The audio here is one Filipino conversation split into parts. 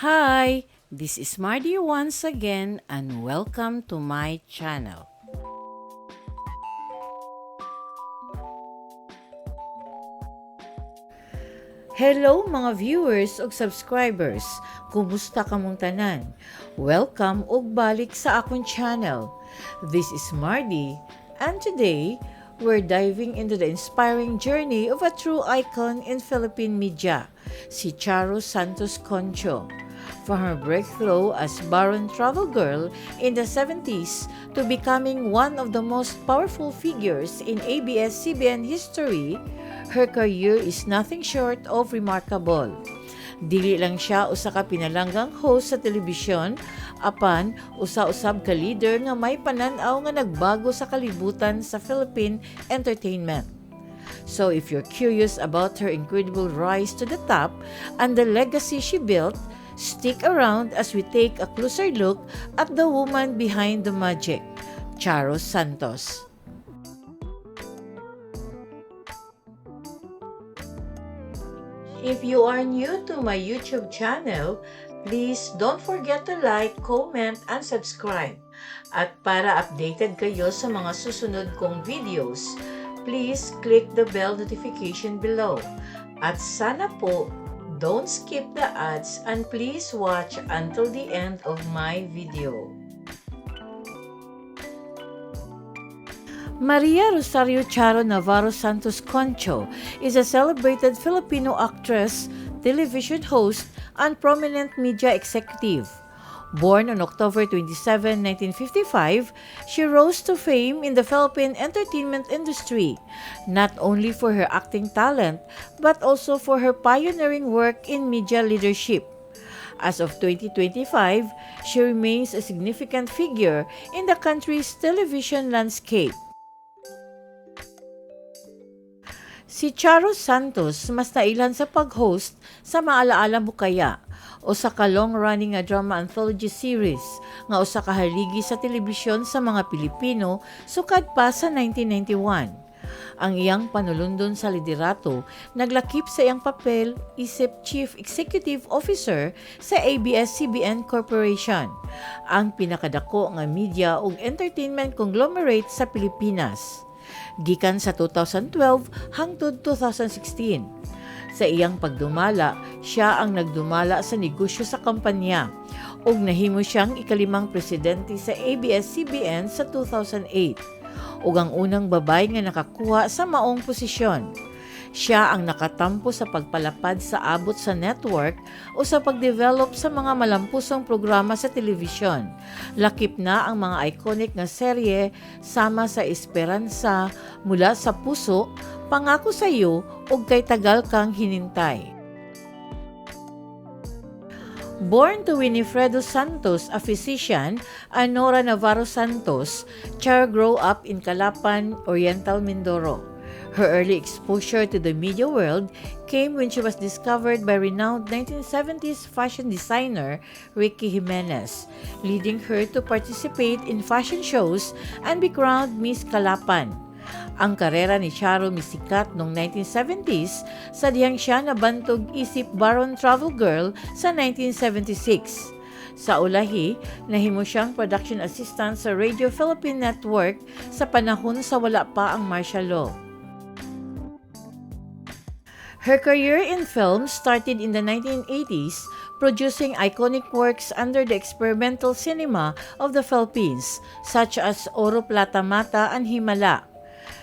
Hi, this is Marty once again and welcome to my channel. Hello mga viewers ug subscribers. Kumusta kamong tanan? Welcome ug balik sa akong channel. This is Marty and today we're diving into the inspiring journey of a true icon in Philippine media, si Charo Santos Concho. From her breakthrough as Baron Travel Girl in the 70s to becoming one of the most powerful figures in ABS-CBN history, her career is nothing short of remarkable. Dili lang siya usa ka pinalanggang host sa telebisyon, apan usa-usab ka leader nga may pananaw nga nagbago sa kalibutan sa Philippine entertainment. So if you're curious about her incredible rise to the top and the legacy she built, stick around as we take a closer look at the woman behind the magic, Charo Santos. If you are new to my YouTube channel, please don't forget to like, comment, and subscribe. At para updated kayo sa mga susunod kong videos, please click the bell notification below. At sana po, don't skip the ads and please watch until the end of my video. Maria Rosario Charo Navarro Santos Concho is a celebrated Filipino actress, television host, and prominent media executive. Born on October 27, 1955, she rose to fame in the Philippine entertainment industry, not only for her acting talent, but also for her pioneering work in media leadership. As of 2025, she remains a significant figure in the country's television landscape. Si Charo Santos mas nailan sa pag-host sa Maalaala Mo Kaya o sa ka-long-running nga drama anthology series nga usa ka haligi sa telebisyon sa mga Pilipino sukad pa sa 1991. Ang iyang panulundon sa liderato naglakip sa iyang papel isip Chief Executive Officer sa ABS-CBN Corporation, ang pinakadako nga media ug entertainment conglomerate sa Pilipinas gikan sa 2012 hangtod 2016. Sa iyang pagdumala, siya ang nagdumala sa negosyo sa kampanya ug nahimo siyang ikalimang presidente sa ABS-CBN sa 2008 ug ang unang babay nga nakakuha sa maong posisyon. Siya ang nakatampo sa pagpalapad sa abot sa network o sa pagdevelop sa mga malampusong programa sa telebisyon. Lakip na ang mga iconic nga serye sama sa Esperanza, Mula sa Puso, Pangako sa iyo ug kay tagal kang hinintay. Born to Winifredo Santos, a physician, and Nora Navarro Santos, Char grew up in Calapan, Oriental Mindoro. Her early exposure to the media world came when she was discovered by renowned 1970s fashion designer Ricky Jimenez, leading her to participate in fashion shows and be crowned Miss Calapan. Ang karera ni Charo misikat noong 1970s sa diyang siya nabantog isip Baron Travel Girl sa 1976. Sa ulahi, nahimo siyang production assistant sa Radio Philippine Network sa panahon sa wala pa ang martial law. Her career in film started in the 1980s, producing iconic works under the experimental cinema of the Philippines, such as Oro Plata Mata and Himala.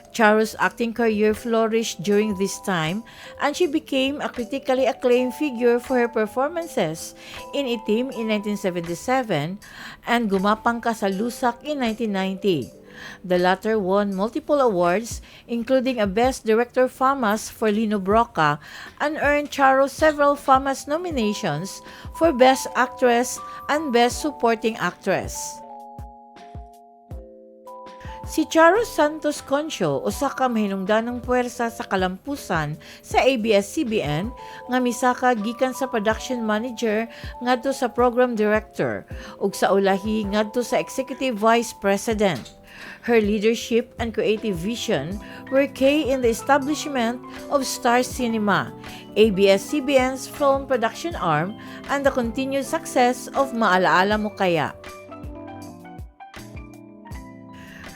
Charo's acting career flourished during this time, and she became a critically acclaimed figure for her performances in Itim in 1977 and Gumapang Ka sa Lusak in 1990. The latter won multiple awards, including a Best Director FAMAS for Lino Broca, and earned Charo several FAMAS nominations for Best Actress and Best Supporting Actress. Si Charo Santos Concho usa ka mahinungdanong puwersa sa kalampusan sa ABS-CBN nga misaka gikan sa production manager ngadto sa program director ug sa ulahi ngadto sa executive vice president. Her leadership and creative vision were key in the establishment of Star Cinema, ABS-CBN's film production arm, and the continued success of Maalaala Mo Kaya.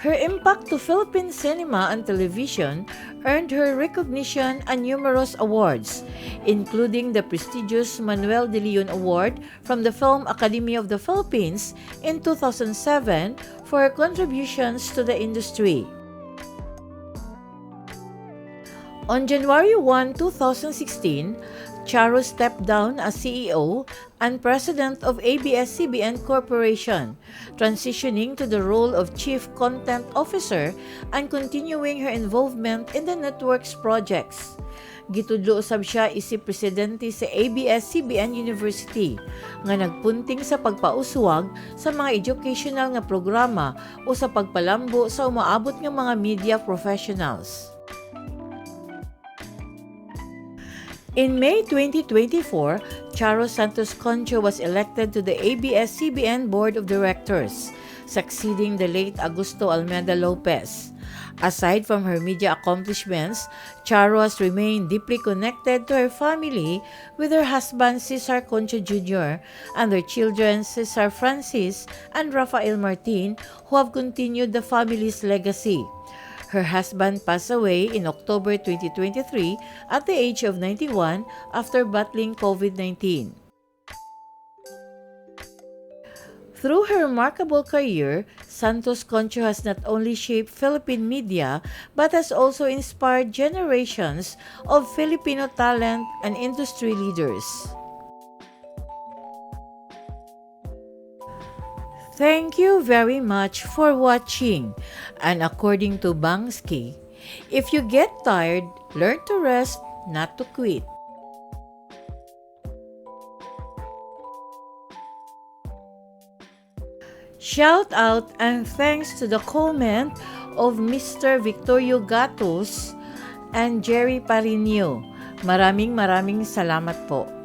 Her impact to Philippine cinema and television earned her recognition and numerous awards, including the prestigious Manuel de Leon Award from the Film Academy of the Philippines in 2007 for her contributions to the industry. On January 1, 2016, Charo stepped down as CEO and President of ABS-CBN Corporation, transitioning to the role of Chief Content Officer and continuing her involvement in the network's projects. Gitudlo usab siya isip presidente sa ABS-CBN University nga nagpunting sa pagpauswag sa mga educational nga programa o sa pagpalambo sa umaabot nga mga media professionals. In May 2024, Charo Santos Concho was elected to the ABS-CBN Board of Directors, succeeding the late Augusto Almeida Lopez. Aside from her media accomplishments, Charo has remained deeply connected to her family with her husband Cesar Concho Jr. and their children Cesar Francis and Rafael Martin, who have continued the family's legacy. Her husband passed away in October 2023 at the age of 91 after battling COVID 19. Through her remarkable career, Santos Concho has not only shaped Philippine media but has also inspired generations of Filipino talent and industry leaders. Thank you very much for watching. And according to Bangsky, if you get tired, learn to rest, not to quit. Shout out and thanks to the comment of Mr. Victorio Gatos and Jerry Parinio. Maraming maraming salamat po.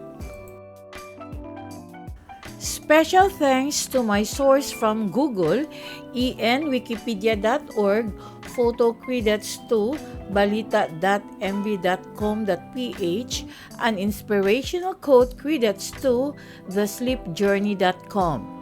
Special thanks to my source from Google, enwikipedia.org, photocredits2, balita.mb.com.ph, and inspirational quote credits to thesleepjourney.com.